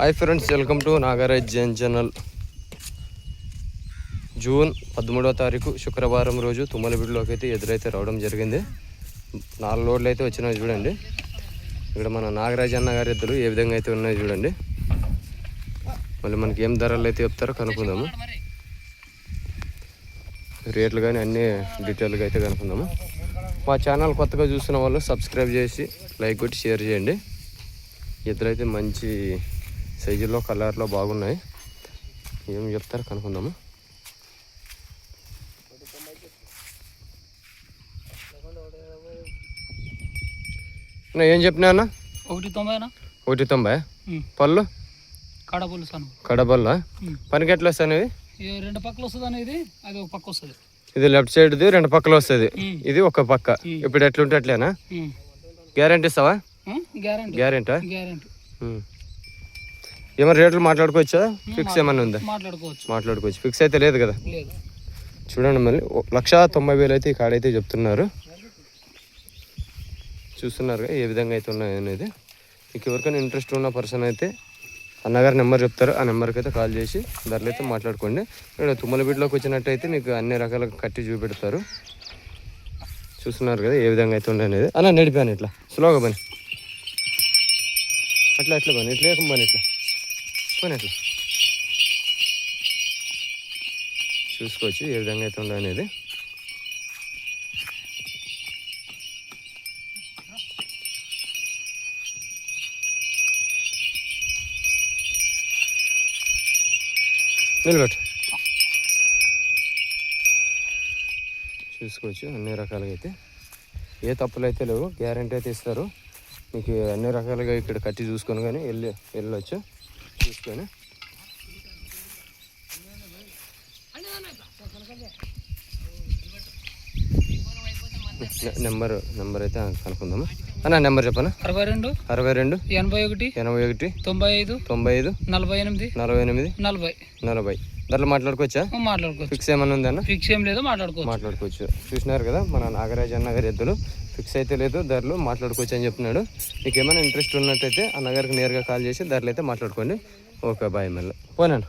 Hi friends welcome to Nagaraj Jain channel June పదమూడవ తారీఖు శుక్రవారం రోజు తుమ్మలబిడిలోకి అయితే ఎదురైతే రావడం జరిగింది. నాలుగు లోడ్లు అయితే వచ్చినాయి చూడండి. ఇక్కడ మన నాగరాజ్ అన్న గారి ఎద్దులు ఏ విధంగా అయితే ఉన్నాయో చూడండి. మళ్ళీ మనకి ఏం ధరలు అయితే చెప్తారో కనుక్కుందాము. రేట్లు కానీ అన్ని డీటెయిల్గా అయితే కనుక్కుందాము. మా ఛానల్ కొత్తగా చూస్తున్న వాళ్ళు సబ్స్క్రైబ్ చేసి లైక్ కొట్టి షేర్ చేయండి. ఇద్దరైతే మంచి సైజులో కలర్లో బాగున్నాయి. ఏం చెప్తారో కనుక్కుందాము. ఏం చెప్పినా అన్న? ఒకటి తొంభైనా? ఒకటి తొంభై. పళ్ళు? కాడ పులుసు అను కడబల్ల ఉమ్. పనికి ఎట్లా వస్తాయి ఇవి ఈ రెండు పక్కలు వస్తుంది అనేది అది ఒక పక్క వస్తుంది. ఇది లెఫ్ట్ సైడ్ది రెండు పక్కలు వస్తుంది. ఇది ఒక పక్క. ఇప్పుడు ఎట్లుంటే అట్లేనా? గ్యారంటీ ఇస్తావా? గ్యారంటీ. గ్యారెంటా? గ్యారంటీ. ఏమైనా రేట్లు మాట్లాడుకోవచ్చా? ఫిక్స్ ఏమన్నా ఉందా? మాట్లాడుకోవచ్చు. మాట్లాడుకోవచ్చు. ఫిక్స్ అయితే లేదు కదా? చూడండి మళ్ళీ. లక్ష తొంభై వేలు అయితే ఈ కాడైతే చెప్తున్నారు. చూస్తున్నారు ఏ విధంగా అయితే ఉన్నాయి అనేది. మీకు ఎవరికైనా ఇంట్రెస్ట్ ఉన్న పర్సన్ అయితే అన్నగారి నెంబర్ చెప్తారు. ఆ నెంబర్కి అయితే కాల్ చేసి ధరలు అయితే మాట్లాడుకోండి. ఇక్కడ తుమ్మలబిడ్లోకి వచ్చినట్టయితే మీకు అన్ని రకాలుగా కట్టి చూపెడతారు. చూస్తున్నారు కదా ఏ విధంగా అయితే ఉన్నాయి అనేది. అన్న నడిపాను ఇట్లా స్లోగా పని అట్లా అట్లా పని ఇట్లా పని ఇట్లా. పని చూసుకోవచ్చు ఏ విధంగా అయితే ఉందో అనేది. నిలబెట్టు. చూసుకోవచ్చు అన్ని రకాలుగా అయితే. ఏ తప్పులు అయితే లేవు గ్యారంటీ అయితే ఇస్తారు. మీకు అన్ని రకాలుగా ఇక్కడ కట్టి చూసుకొని కానీ వెళ్ళి వెళ్ళొచ్చు. చూసుకొని? నెంబర్ నెంబర్ అయితే కనుక్కుందాము? అన్న నెంబర్ చెప్పనా? అరవై రెండు అరవై రెండు ఎనభై ఒకటి ఎనభై ఒకటి తొంభై ఐదు తొంభై ఐదు నలభై ఎనిమిది నలభై ఎనిమిది నలభై. నలభై. ధరలు మాట్లాడుకోవచ్చా? మాట్లాడుకోవచ్చు. ఫిక్స్ ఏమన్నా ఉందన్న ఫిక్స్ ఏం లేదు మాట్లాడుకోవచ్చు. మాట్లాడుకోవచ్చు. చూసినారు కదా మన నాగరాజ్ అన్న గారి ఎద్దులు. ఫిక్స్ అయితే లేదు ధరలు మాట్లాడుకోవచ్చు అని చెప్తున్నాడు. మీకు ఏమైనా ఇంట్రెస్ట్ ఉన్నట్టయితే అన్నగారికి నేరుగా కాల్ చేసి ధరలు అయితే మాట్లాడుకోండి. ఓకే బాయ్ మళ్ళీ. పోనాను